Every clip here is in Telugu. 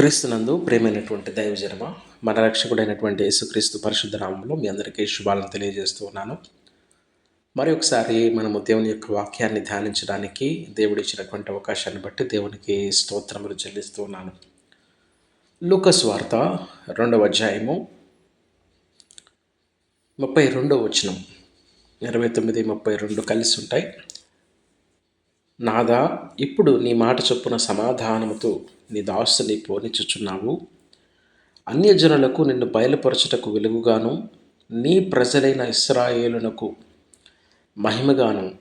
క్రీస్తునందు ప్రేమైనటువంటి దైవజనమ మన రక్షకుడైనటువంటి యేసుక్రీస్తు పరిశుద్ధ నామంలో మీ అందరికీ శుభాలను తెలియజేస్తూ ఉన్నాను. మరి ఒకసారి మనము దేవుని యొక్క వాక్యాన్ని ధ్యానించడానికి దేవుడు ఇచ్చినటువంటి అవకాశాన్ని బట్టి దేవునికి స్తోత్రములు చెల్లిస్తూ ఉన్నాను. లూకస్ వార్త రెండవ అధ్యాయము ముప్పై రెండవ వచనం ఇరవై తొమ్మిది ముప్పై రెండు కలిసి ఉంటాయి. నాదా ఇప్పుడు నీ మాట చొప్పున సమాధానముతో నీ దాసుని పోనిచుచున్నావు అన్యజనులకు నిన్ను బయలుపరచుటకు వెలుగుగాను నీ ప్రజలైన ఇస్రాయేలునకు మహిమగాను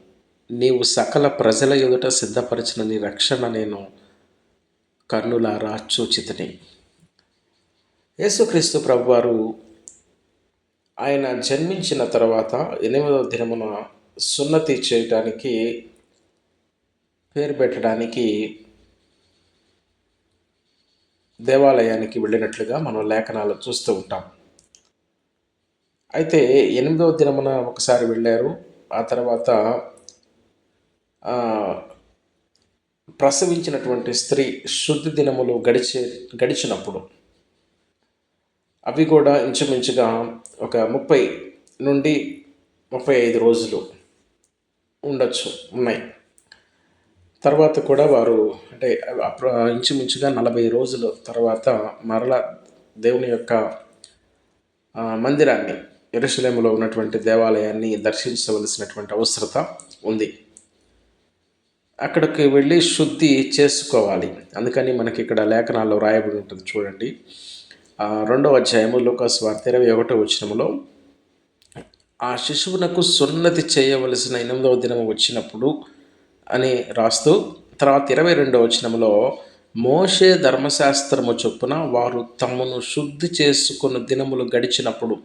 నీవు సకల ప్రజల ఎదుట సిద్ధపరిచిన నీ రక్షణ నేను కన్నులారా చూచితని. యేసుక్రీస్తు ప్రభువారు ఆయన జన్మించిన తర్వాత ఎనిమిదవ దినమున సున్నతి చేయటానికి పేరు పెట్టడానికి దేవాలయానికి వెళ్ళినట్లుగా మనం లేఖనాలు చూస్తూ ఉంటాం. అయితే ఎనిమిదవ దినమున ఒకసారి వెళ్ళారు. ఆ తర్వాత ప్రసవించినటువంటి స్త్రీ శుద్ధి దినములు గడిచే గడిచినప్పుడు అవి కూడా ఇంచుమించుగా ఒక ముప్పై నుండి ముప్పై ఐదు రోజులు ఉండొచ్చు ఉన్నాయి. తర్వాత కూడా వారు అంటే ఇంచుమించుగా నలభై రోజుల తర్వాత మరల దేవుని యొక్క మందిరాన్ని ఎరుసలేములో ఉన్నటువంటి దేవాలయాన్ని దర్శించవలసినటువంటి అవసరత ఉంది. అక్కడికి వెళ్ళి శుద్ధి చేసుకోవాలి. అందుకని మనకి ఇక్కడ లేఖనాల్లో రాయబడి ఉంటుంది చూడండి. రెండవ అధ్యాయము లోకాస్ వార్త ఇరవై ఒకటో వచ్చినములో ఆ శిశువునకు సున్నతి చేయవలసిన ఎనిమిదవ దినం వచ్చినప్పుడు అని రాస్తూ తర్వాత ఇరవై రెండవ వచనంలో మోషే ధర్మశాస్త్రము చొప్పున వారు తమను శుద్ధి చేసుకున్న దినములు గడిచినప్పుడు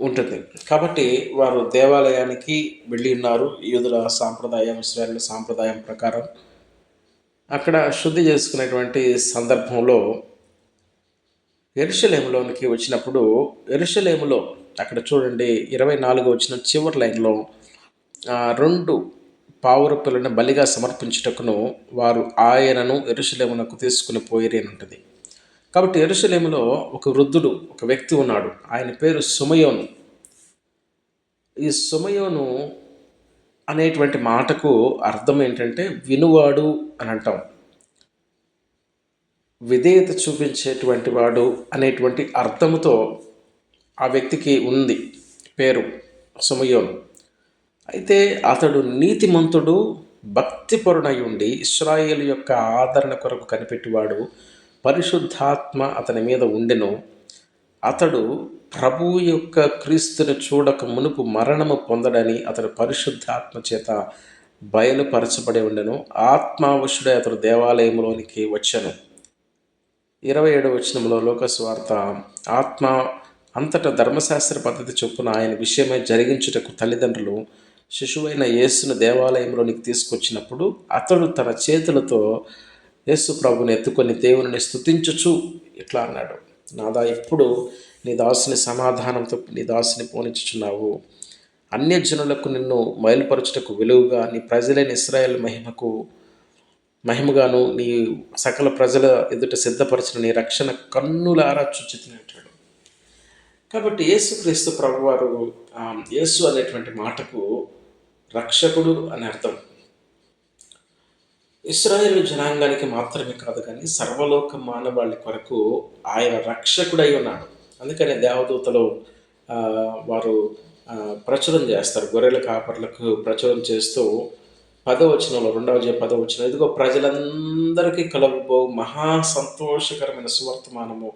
ఉంటుంది. కాబట్టి వారు దేవాలయానికి వెళ్ళి ఉన్నారు. యూదుల సాంప్రదాయం ఇస్రాయల్ సాంప్రదాయం ప్రకారం. అక్కడ శుద్ధి చేసుకునేటువంటి సందర్భంలో ఎరుషలేములోనికి వచ్చినప్పుడు ఎరుషలేములో అక్కడ చూడండి ఇరవై నాలుగు వచ్చిన చివరి లైన్లో రెండు పావుర పావురప్పులను బలిగా సమర్పించుటకును వారు ఆయనను ఎరుషలేమునకు తీసుకుని పోయిరి అని ఉంటుంది కాబట్టి ఎరుషలేములో ఒక వృద్ధుడు ఒక వ్యక్తి ఉన్నాడు. ఆయన పేరు సుమయోను. ఈ సుమయోను అనేటువంటి మాటకు అర్థం ఏంటంటే వినువాడు అని అంటాం. విధేయత చూపించేటువంటి వాడు అనేటువంటి అర్థముతో ఆ వ్యక్తికి ఉంది పేరు సుమయోను. అయితే అతడు నీతిమంతుడు భక్తిపరుడై ఉండి ఇస్రాయేల్ యొక్క ఆదరణ కొరకు కనిపెట్టివాడు పరిశుద్ధాత్మ అతని మీద ఉండెను. అతడు ప్రభువు యొక్క క్రీస్తుని చూడక మునుపు మరణము పొందడని అతడు పరిశుద్ధాత్మ చేత బయలుపరచబడి ఉండెను. ఆత్మావశుడే అతడు దేవాలయంలోనికి వచ్చెను. ఇరవై ఏడవ వచనంలో లోకస్వార్త ఆత్మ అంతటా ధర్మశాస్త్ర పద్ధతి చొప్పున ఆయన విషయమై జరిగించుటకు తల్లిదండ్రులు శిశువైన యేసును దేవాలయంలోనికి తీసుకొచ్చినప్పుడు అతడు తన చేతులతో యేసు ప్రభుని ఎత్తుకొని దేవుని స్థుతించుచు ఇట్లా అన్నాడు. నాదా ఇప్పుడు నీ దాసుని సమాధానంతో నీ దాసుని పోనిచ్చుచున్నావు. అన్యజనులకు నిన్ను మైలుపరచుటకు విలువగా నీ ప్రజలైన ఇస్రాయేల్ మహిమకు మహిమగాను నీ సకల ప్రజల ఎదుట సిద్ధపరిచిన నీ రక్షణ కన్నులారా చుచ్చుతున్నట్టాడు కాబట్టి యేసుక్రీస్తు ప్రభువారు యేసు అనేటువంటి మాటకు రక్షకుడు అని అర్థం. ఇస్రాయేల్ జనాంగానికి మాత్రమే కాదు కానీ సర్వలోక మానవాళి కొరకు ఆయన రక్షకుడై ఉన్నాడు. అందుకనే దేవదూతలో వారు ప్రచురం చేస్తారు. గొర్రెల కాపర్లకు ప్రచురం చేస్తూ పదవచనంలో రెండవ పదవచనం ఇదిగో ప్రజలందరికీ కలవబో మహా సంతోషకరమైన సువర్తమానము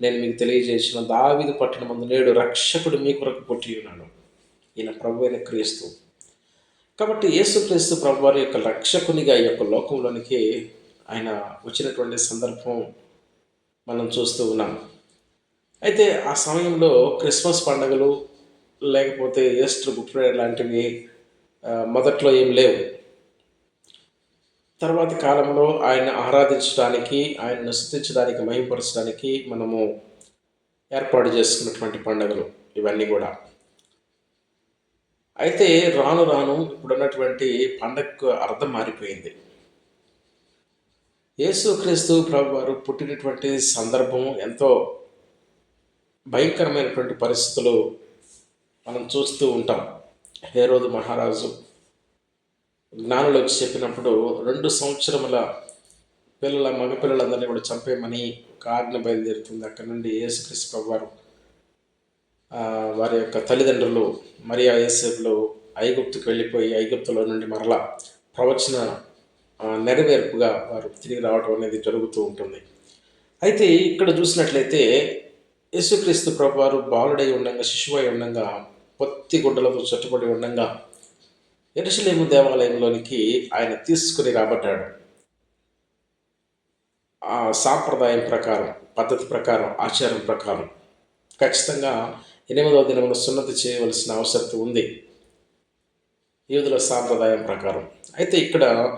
నేను మీకు తెలియజేసిన దావిది పట్టిన ముందు నేడు రక్షకుడు మీ కొరకు పుట్టి ఉన్నాడు. ఈయన ప్రభు అయిన క్రీస్తు. కాబట్టి యేసుక్రీస్తు ప్రభు వారి యొక్క రక్షకునిగా ఈ యొక్క లోకంలోనికి ఆయన వచ్చినటువంటి సందర్భం మనం చూస్తూ ఉన్నాం. అయితే ఆ సమయంలో క్రిస్మస్ పండుగలు లేకపోతే ఈస్టర్ గుడ్ ఫ్రైడే లాంటివి మొదట్లో ఏం లేవు. తర్వాత కాలంలో ఆయన ఆరాధించడానికి ఆయనను స్థుతించడానికి మహిమపరచడానికి మనము ఏర్పాటు చేసుకున్నటువంటి పండుగలు ఇవన్నీ కూడా. అయితే రాను రాను ఇప్పుడున్నటువంటి పండగకు అర్థం మారిపోయింది. యేసుక్రీస్తు ప్రభు వారు పుట్టినటువంటి సందర్భం ఎంతో భయంకరమైనటువంటి పరిస్థితులు మనం చూస్తూ ఉంటాం. హేరోదు మహారాజు జ్ఞానులకు చెప్పినప్పుడు రెండు సంవత్సరముల పిల్లల మగపిల్లలందరినీ కూడా చంపేయమని ఒక ఆజ్ఞ బయలుదేరుతుంది. అక్కడ నుండి యేసుక్రీస్తు ప్రభు వారు వారి యొక్క తల్లిదండ్రులు మరియా యేసేపులు ఐగుప్తుకు వెళ్ళిపోయి ఐగుప్తులో నుండి మరలా ప్రవచన నెరవేర్పుగా వారు తిరిగి రావడం అనేది జరుగుతూ ఉంటుంది. అయితే ఇక్కడ చూసినట్లయితే యేసుక్రీస్తు ప్రభు వారు బాలుడై ఉండగా శిశువై ఉండగా పొత్తి గుడ్డలతో చుట్టబడి ఉండగా ఎరుసలేము దేవాలయంలోనికి ఆయన తీసుకుని రాబడ్డాడు. ఆ సాంప్రదాయం ప్రకారం పద్ధతి ప్రకారం ఆచారం ప్రకారం ఖచ్చితంగా ఎనిమిదవ దినమున సున్నతి చేయవలసిన అవసరం ఉంది. యూదుల సాంప్రదాయం ప్రకారం. అయితే ఇక్కడ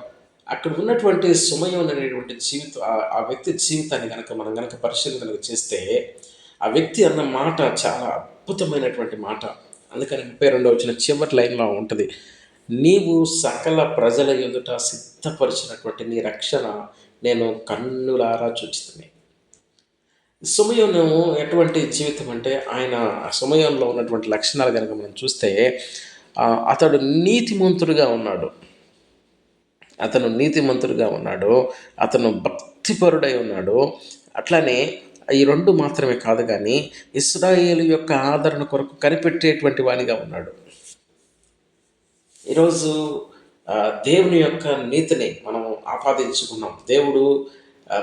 అక్కడ ఉన్నటువంటి సుమయం అనేటువంటి జీవితం ఆ- వ్యక్తి జీవితాన్ని కనుక మనం కనుక పరిశీలన చేస్తే ఆ వ్యక్తి అన్న మాట చాలా అద్భుతమైనటువంటి మాట. అందుకని ముప్పై రెండో వచ్చిన చివరి లైన్లో ఉంటుంది. నీవు సకల ప్రజల ఎదుట సిద్ధపరిచినటువంటి నీ రక్షణ నేను కన్నులారా చూచితిని. సుమయోను ఎటువంటి జీవితం అంటే ఆయన ఆ సుమయంలో ఉన్నటువంటి లక్షణాలు కనుక మనం చూస్తే అతడు నీతిమంతుడుగా ఉన్నాడు. అతను నీతిమంతుడుగా ఉన్నాడు. అతను భక్తిపరుడై ఉన్నాడు. అట్లానే ఈ రెండు మాత్రమే కాదు కానీ ఇస్రాయేల్ యొక్క ఆదరణ కొరకు కనిపెట్టేటువంటి వాణిగా ఉన్నాడు. ఈరోజు దేవుని యొక్క నీతిని మనం ఆపాదించుకున్నాం. దేవుడు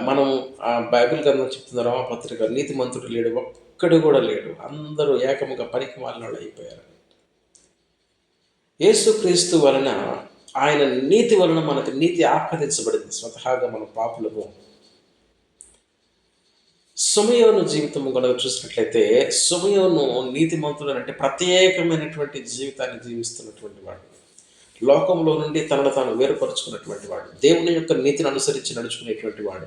మనం ఆ, బైబిల్ గ్రంథం చెప్తున్న రామపత్రిక నీతిమంతుడు లేడు ఒక్కడు కూడా లేడు. అందరూ ఏకముగా పనికి వాళ్ళు అయిపోయారు. యేసుక్రీస్తు వలన ఆయన నీతి వలన మనకు నీతి ఆపాదించబడింది స్వతహాగా మన పాపులకు. సుమయోను జీవితం కనుక చూసినట్లయితే సుమయోను నీతిమంతుడు అంటే ప్రత్యేకమైనటువంటి జీవితాన్ని జీవిస్తున్నటువంటి వాడు. లోకంలో నుండి తనను తాను వేరుపరుచుకున్నటువంటి వాడు. దేవుని యొక్క నీతిని అనుసరించి నడుచుకునేటువంటి వాడు.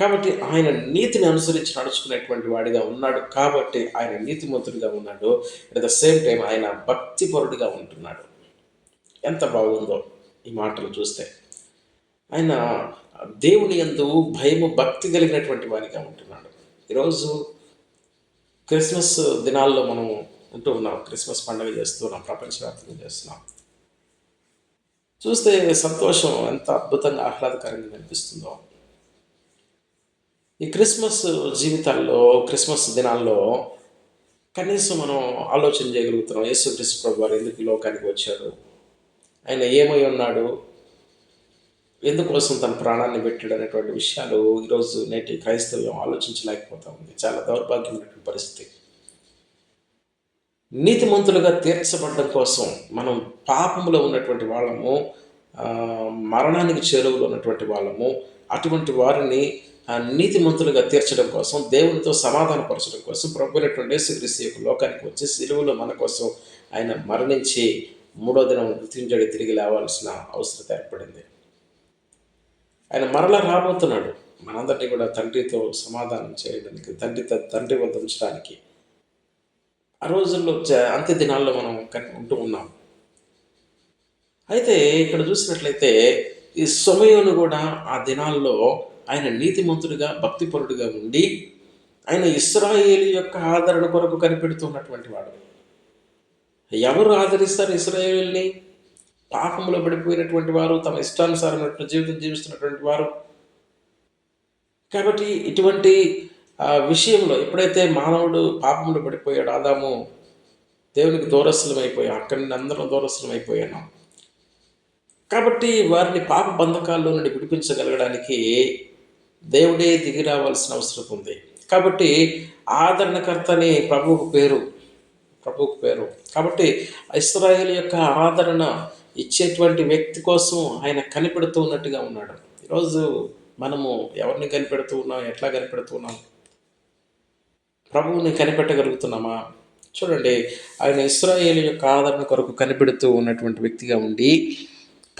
కాబట్టి ఆయన నీతిని అనుసరించి నడుచుకునేటువంటి వాడిగా ఉన్నాడు. కాబట్టి ఆయన నీతిమంతుడిగా ఉన్నాడు. అట్ ద సేమ్ టైం ఆయన భక్తిపరుడిగా ఉంటున్నాడు. ఎంత బాగుందో ఈ మాటలు చూస్తే. ఆయన దేవుని యందు భయము భక్తి కలిగినటువంటి వాడిగా ఉంటున్నాడు. ఈరోజు క్రిస్మస్ దినాల్లో మనం ఉంటూ ఉన్నాం. క్రిస్మస్ పండుగ చేస్తున్నాం ప్రపంచవ్యాప్తంగా చేస్తున్నాం. చూస్తే సంతోషం ఎంత అద్భుతంగా ఆహ్లాదకరంగా కనిపిస్తుందో. ఈ క్రిస్మస్ జీవితాల్లో క్రిస్మస్ దినాల్లో కనీసం మనం ఆలోచన చేయగలుగుతున్నాం యేసు క్రీస్తు ప్రభు వారు ఎందుకు ఈ లోకానికి వచ్చాడు ఆయన ఏమై ఉన్నాడు? ఎందుకోసం తన ప్రాణాన్ని పెట్టాడు అనేటువంటి విషయాలు ఈరోజు నేటి క్రైస్తవ్యం ఆలోచించలేకపోతా ఉంది. చాలా దౌర్భాగ్యమైనటువంటి పరిస్థితి. నీతిమంతులుగా తీర్చబడడం కోసం మనం పాపములో ఉన్నటువంటి వాళ్ళము మరణానికి చేరువలో ఉన్నటువంటి వాళ్ళము అటువంటి వారిని నీతిమంతులుగా తీర్చడం కోసం దేవునితో సమాధానపరచడం కోసం ప్రభు అయినటువంటి యొక్క లోకానికి వచ్చి సిలువలో మన కోసం ఆయన మరణించి మూడో దినం మృత్యుంజడి తిరిగి లేవాల్సిన అవసరం ఏర్పడింది. ఆయన మరలా రాబోతున్నాడు. మనందరినీ కూడా తండ్రితో సమాధానం చేయడానికి తండ్రితో తండ్రి వద్ద ఉంచడానికి ఆ రోజుల్లో అంత్య దినాల్లో మనం కని ఉంటూ ఉన్నాం. అయితే ఇక్కడ చూసినట్లయితే ఈ సమయంను కూడా ఆ దినాల్లో ఆయన నీతిమంతుడిగా భక్తిపరుడిగా ఉండి ఆయన ఇస్రాయేలు యొక్క ఆదరణ కొరకు కనిపెడుతున్నటువంటి వాడు. ఎవరు ఆదరిస్తారు ఇస్రాయేల్ని? పాపంలో పడిపోయినటువంటి వారు తమ ఇష్టానుసారమైనటువంటి జీవితం జీవిస్తున్నటువంటి వారు. కాబట్టి ఇటువంటి ఆ, విషయంలో ఎప్పుడైతే మానవుడు పాపంలో పడిపోయాడు ఆదాము దేవునికి దూరస్థలం అయిపోయాం అక్కడి నుండి అందరం దూరస్థలం అయిపోయాను కాబట్టి వారిని పాప బంధకాల్లో నుండి విడిపించగలగడానికి దేవుడే దిగి రావాల్సిన అవసరం ఉంది. కాబట్టి ఆదరణకర్త అని ప్రభువుకు పేరు ప్రభువుకు పేరు. కాబట్టి ఇస్రాయేల్ యొక్క ఆదరణ ఇచ్చేటువంటి వ్యక్తి కోసం ఆయన కనిపెడుతూ ఉన్నట్టుగా ఉన్నాడు. ఈరోజు మనము ఎవరిని కనిపెడుతూ ఉన్నాం ఎట్లా కనిపెడుతూ ఉన్నాం? ప్రభువుని కనిపెట్టగలుగుతున్నామా? చూడండి ఆయన ఇస్రాయేల్ యొక్క ఆదరణ కొరకు కనిపెడుతూ ఉన్నటువంటి వ్యక్తిగా ఉండి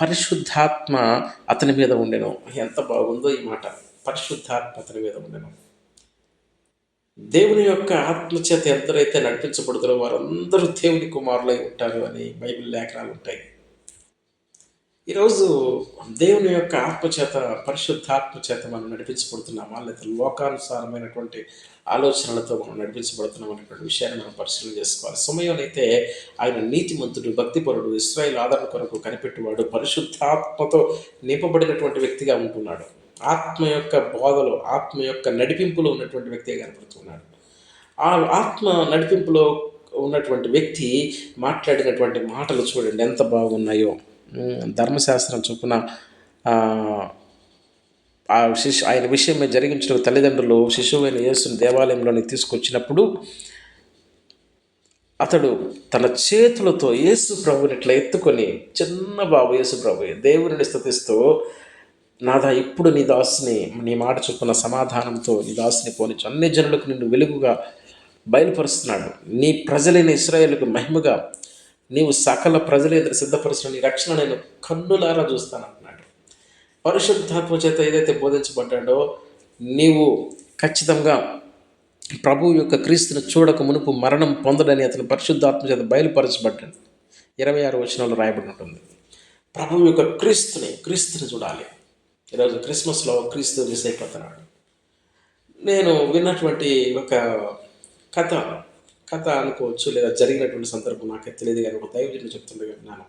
పరిశుద్ధాత్మ అతని మీద ఉండెను. ఎంత బాగుందో ఈ మాట. పరిశుద్ధాత్మ అతని మీద ఉండెను. దేవుని యొక్క ఆత్మచేత ఎందరైతే నడిపించబడుతారో వారందరూ దేవుని కుమారులై ఉంటారు అని బైబిల్ లేఖనాలు ఉంటాయి. ఈరోజు దేవుని యొక్క ఆత్మచేత పరిశుద్ధాత్మ చేత మనం నడిపించబడుతున్నామా? లేదా లోకానుసారమైనటువంటి ఆలోచనలతో మనం నడిపించబడుతున్నాం అనేటువంటి విషయాన్ని మనం పరిశీలన చేసుకోవాలి. సమయంలో అయితే ఆయన నీతిమంతుడు భక్తిపరుడు ఇస్రాయిల్ ఆదరణ కొరకు కనిపెట్టువాడు పరిశుద్ధాత్మతో నింపబడినటువంటి వ్యక్తిగా ఉంటున్నాడు. ఆత్మ యొక్క బోధలో ఆత్మ యొక్క నడిపింపులో ఉన్నటువంటి వ్యక్తిగా కనపడుతున్నాడు. ఆ ఆత్మ నడిపింపులో ఉన్నటువంటి వ్యక్తి మాట్లాడినటువంటి మాటలు చూడండి ఎంత బాగున్నాయో. ధర్మశాస్త్రం చొప్పున ఆ, శిశు ఆయన విషయమే జరిగించిన తల్లిదండ్రులు శిశువైన యేసుని దేవాలయంలోనికి తీసుకొచ్చినప్పుడు అతడు తన చేతులతో యేసు ప్రభుని ఇట్లా ఎత్తుకొని చిన్న బాబు యేసు ప్రభు దేవుని స్థుతిస్తూ నాదా ఇప్పుడు నీ దాసుని నీ మాట చొప్పున సమాధానంతో నీ దాసుని పోనిచ్చు అన్ని జనులకు నిన్ను వెలుగుగా బయలుపరుస్తున్నాడు. నీ ప్రజలైన ఇస్రాయేల్కు మహిమగా నీవు సకల ప్రజల ఎదురు సిద్ధపరుచిన నీ రక్షణ నేను కన్నులారా చూస్తాను అంటున్నాడు. పరిశుద్ధాత్మ చేత ఏదైతే బోధించబడ్డాడో నీవు ఖచ్చితంగా ప్రభు యొక్క క్రీస్తును చూడక మునుపు మరణం పొందడని అతను పరిశుద్ధాత్మ చేత బయలుపరచబడ్డాడు. ఇరవై ఆరు వచనంలో రాయబడి ఉంటుంది. ప్రభు యొక్క క్రీస్తుని క్రీస్తుని చూడాలి. ఈరోజు క్రిస్మస్లో క్రీస్తు మిస్ అయిపోతున్నాడు నేను విన్నటువంటి ఒక కథ కథ అనుకోవచ్చు లేదా జరిగినటువంటి సందర్భం నాకు తెలియదు కానీ ఒక దైవజనుడు చెప్తుండగా విన్నాను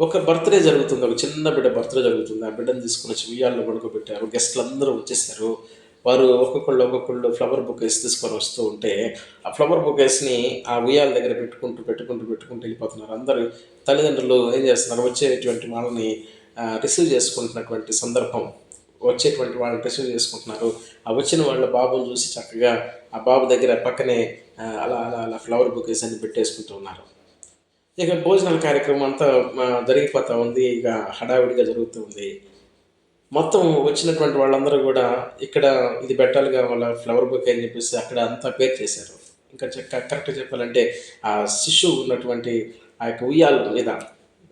ఒక బర్త్డే జరుగుతుంది ఒక చిన్న బిడ్డ బర్త్డే జరుగుతుంది ఆ బిడ్డను తీసుకుని వచ్చి ఉయ్యాల్లో పడుకోబెట్టారు గెస్ట్లు అందరూ వచ్చేసారు. వారు ఒక్కొక్కళ్ళు ఒక్కొక్కళ్ళు ఫ్లవర్ బుకేస్ తీసుకొని వస్తూ ఉంటే ఆ ఫ్లవర్ బుకేస్ని ఆ ఉయ్యాల దగ్గర పెట్టుకుంటూ పెట్టుకుంటూ పెట్టుకుంటూ వెళ్ళిపోతున్నారు. అందరూ తల్లిదండ్రులు ఏం చేస్తున్నారు వచ్చేటువంటి వాళ్ళని రిసీవ్ చేసుకుంటున్నటువంటి సందర్భం వచ్చేటువంటి వాళ్ళని రిసీవ్ చేసుకుంటున్నారు. ఆ వచ్చిన వాళ్ళ బాబుని చూసి చక్కగా ఆ బాబు దగ్గర పక్కనే అలా అలా అలా ఫ్లవర్ బుకేస్ అన్ని పెట్టేసుకుంటూ ఉన్నారు. ఇక భోజనాల కార్యక్రమం అంతా జరిగిపోతూ ఉంది. ఇక హడావిడిగా జరుగుతూ ఉంది. మొత్తం వచ్చినటువంటి వాళ్ళందరూ కూడా ఇక్కడ ఇది పెట్టాలిగా వాళ్ళ ఫ్లవర్ బుక్ అని చెప్పేసి అక్కడ అంతా పేరు చేశారు. ఇంకా చెక్క కరెక్ట్గా చెప్పాలంటే ఆ శిశువు ఉన్నటువంటి ఆ యొక్క ఉయ్యాల మీద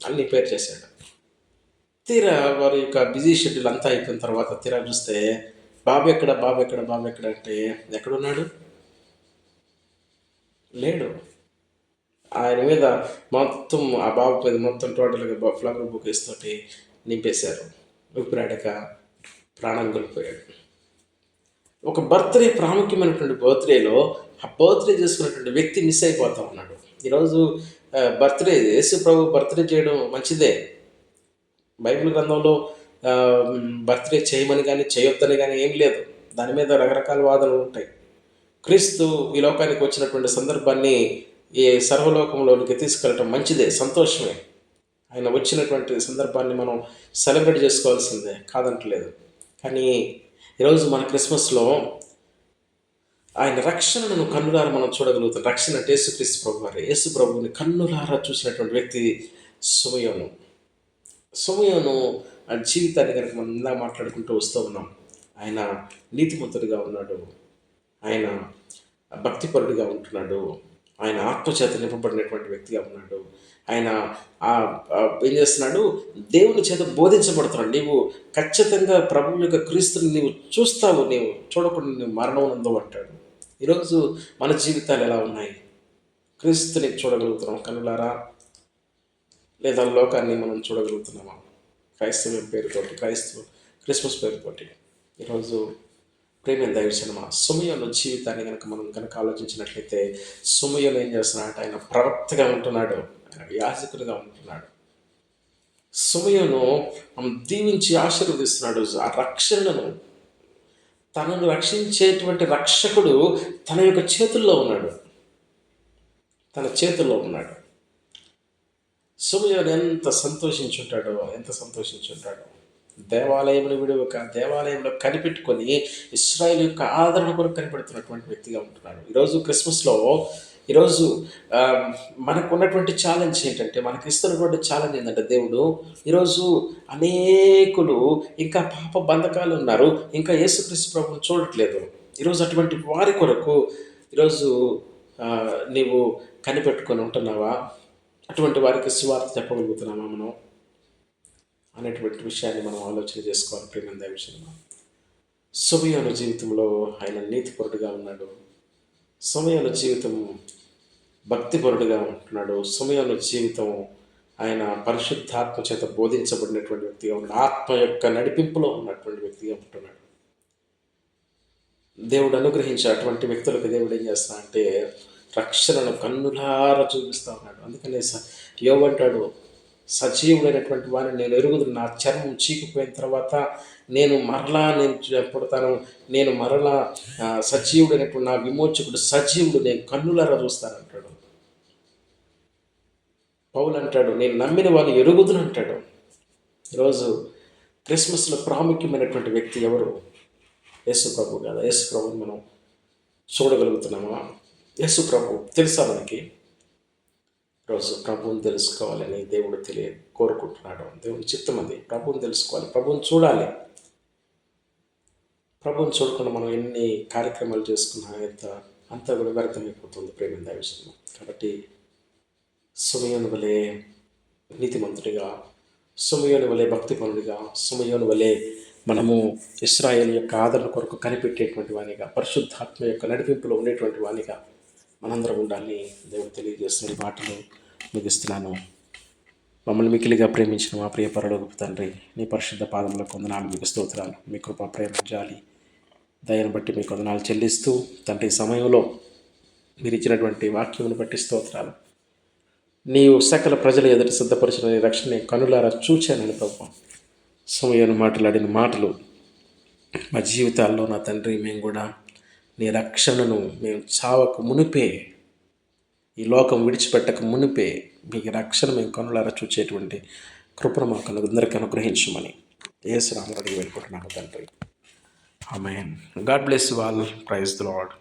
అన్ని పేరు చేశాడు. తీరా వారి యొక్క బిజీ షెడ్యూల్ అంతా అయిపోయిన తర్వాత తీరా చూస్తే బాబు ఎక్కడ బాబు ఎక్కడ బాబు ఎక్కడ అంటే ఎక్కడున్నాడు? లేడు. ఆయన మీద మొత్తం ఆ బాబు మీద మొత్తం టోటల్గా ఫ్లవర్ బుకేస్ తోటి నింపేశారు. ఊపిరాడక ప్రాణం కోల్పోయాడు. ఒక బర్త్డే ప్రాముఖ్యమైనటువంటి బర్త్డేలో ఆ బర్త్డే చేసుకున్నటువంటి వ్యక్తి మిస్ అయిపోతా ఉన్నాడు. ఈరోజు బర్త్డే యేసు ప్రభు బర్త్డే చేయడం మంచిదే. బైబిల్ గ్రంథంలో బర్త్డే చేయమని కానీ చేయొద్దని కానీ ఏం లేదు. దాని మీద రకరకాల వాదనలు ఉంటాయి. క్రీస్తు ఈ లోకానికి వచ్చినటువంటి సందర్భాన్ని ఈ సర్వలోకంలోనికి తీసుకెళ్ళటం మంచిదే సంతోషమే. ఆయన వచ్చినటువంటి సందర్భాన్ని మనం సెలబ్రేట్ చేసుకోవాల్సిందే కాదంటలేదు. కానీ ఈరోజు మన క్రిస్మస్లో ఆయన రక్షణను కన్నులారా మనం చూడగలుగుతాం. రక్షణ అంటే యేసుక్రీస్తు ప్రభు వారు యేసు ప్రభువుని కన్నులారా చూసినటువంటి వ్యక్తి సుమయోను సుమయోను జీవితాన్ని కనుక మనం ఇందా మాట్లాడుకుంటూ వస్తూ ఉన్నాం. ఆయన నీతిమంతుడిగా ఉన్నాడు. ఆయన భక్తిపరుడిగా ఉంటున్నాడు. ఆయన ఆత్మచేత నింపబడినటువంటి వ్యక్తిగా ఉన్నాడు. ఆయన ఏం చేస్తున్నాడు? దేవుని చేత బోధించబడుతున్నాడు. నీవు ఖచ్చితంగా ప్రభు యొక్క క్రీస్తుని నీవు చూస్తావు. నీవు చూడకుండా నీవు మరణం ఉందో అంటాడు. ఈరోజు మన జీవితాలు ఎలా ఉన్నాయి? క్రీస్తుని చూడగలుగుతున్నాం కనులారా. లేదా లోకాన్ని మనం చూడగలుగుతున్నామా? క్రైస్తవం పేరుతోటి క్రైస్తవ క్రిస్మస్ పేరుతోటి. ఈరోజు ప్రేమ దైవ సినిమా సుమయోను జీవితాన్ని కనుక మనం కనుక ఆలోచించినట్లయితే సుమయోను ఏం చేస్తున్నాడు ఆయన ప్రవక్తగా ఉంటున్నాడు. ఆయన యాజకుడిగా ఉంటున్నాడు. సుమయోను దీవించి ఆశీర్వదిస్తున్నాడు. ఆ రక్షణను తనను రక్షించేటువంటి రక్షకుడు తన యొక్క చేతుల్లో ఉన్నాడు. తన చేతుల్లో ఉన్నాడు. సుమయోను ఎంత సంతోషించుంటాడో ఎంత సంతోషించుంటాడో. దేవాలయంలో విడవక దేవాలయంలో కనిపెట్టుకొని ఇస్రాయల్ యొక్క ఆదరణ కొరకు కనిపెడుతున్నటువంటి వ్యక్తిగా ఉంటున్నాడు. ఈరోజు క్రిస్మస్లో ఈరోజు మనకు ఉన్నటువంటి ఛాలెంజ్ ఏంటంటే మనకి ఇస్తున్నటువంటి ఛాలెంజ్ ఏంటంటే దేవుడు ఈరోజు అనేకులు ఇంకా పాప బంధకాలు ఉన్నారు ఇంకా యేసుక్రీస్తు ప్రభుని చూడట్లేదు. ఈరోజు అటువంటి వారి కొరకు ఈరోజు నీవు కనిపెట్టుకొని ఉంటున్నావా? అటువంటి వారికి సువార్త చెప్పగలుగుతున్నామా మనం? అనేటువంటి విషయాన్ని మనం ఆలోచన చేసుకోవాలి ప్రేమంద దైవ విషయంలో సమయాల జీవితంలో ఆయన నీతిపరుడుగా ఉన్నాడు. సమయాల జీవితం భక్తిపరుడుగా ఉంటున్నాడు. సమయాల జీవితం ఆయన పరిశుద్ధాత్మ చేత బోధించబడినటువంటి వ్యక్తిగా ఉన్నాడు. ఆత్మ యొక్క నడిపింపులో ఉన్నటువంటి వ్యక్తిగా ఉంటున్నాడు. దేవుడు అనుగ్రహించే అటువంటి వ్యక్తులకు దేవుడు ఏం చేస్తా అంటే రక్షణను కన్నులారా చూపిస్తా ఉన్నాడు. అందుకనే స యోగంటాడు సజీవుడైనటువంటి వారిని నేను ఎరుగుదు నా చర్మం చీకిపోయిన తర్వాత నేను మరలా నేను పుడతాను నేను మరలా సజీవుడైనటువంటి నా విమోచకుడు సజీవుడు. నేను కన్నులారా చూస్తానంటాడు పౌలు అంటాడు నేను నమ్మిన వాళ్ళు ఎరుగుదును అంటాడు. ఈరోజు క్రిస్మస్లో ప్రాముఖ్యమైనటువంటి వ్యక్తి ఎవరు? యేసు ప్రభు కదా? యేసు ప్రభుని మనం చూడగలుగుతున్నామా? యేసు ప్రభు తెలుసా మనకి? రోజు ప్రభువుని తెలుసుకోవాలని దేవుడు తెలియ కోరుకుంటున్నాడు. దేవుని చిత్తం అది. ప్రభువుని తెలుసుకోవాలి. ప్రభువుని చూడాలి. ప్రభువుని చూడకుండా మనం ఎన్ని కార్యక్రమాలు చేసుకున్నా ఎంత అంతా కూడా వ్యర్థమైపోతుంది ప్రేమింద విషయం కాబట్టి సుమయోని వలె నీతిమంతుడిగా సుమయోని వలె భక్తిపరుడిగా సుమయోని వలె మనము ఇస్రాయేల్ యొక్క ఆదరణ కొరకు కనిపెట్టేటువంటి వానిగా పరిశుద్ధాత్మ యొక్క నడిపింపులో ఉండేటువంటి వానిగా మనందరం ఉండాలని దేవుడు తెలియజేస్తున్న మాటలు ముగిస్తున్నాను మమ్మల్ని మికిలిగా ప్రేమించిన మా ప్రియ పరలోకపు తండ్రి నీ పరిశుద్ధ పాదంలో కొందనాలు మీకు స్తోత్రాలు. మీ కృప ప్రేమ జాలి దయను బట్టి మీ కొందనాలు చెల్లిస్తూ తండ్రి సమయంలో మీరు ఇచ్చినటువంటి వాక్యమును బట్టి స్తోత్రాలు. నీవు సకల ప్రజల ఎదుట సిద్ధపరిచిన నీ రక్షణ కనులారా చూచానని ప్రభు. సమయాన్ని మాట్లాడిన మాటలు మా జీవితాల్లో నా తండ్రి మేము కూడా నీ రక్షణను మేము చావక మునిపే ఈ లోకం విడిచిపెట్టక మునిపే మీ రక్షణ మేము కనులారా చూచేటువంటి కృపను మాకు అందరికీ అనుగ్రహించమని ఏ శ్రామడికి వెళ్ళుకుంటున్నాము తండ్రి. ఆమె God bless wall praise the lord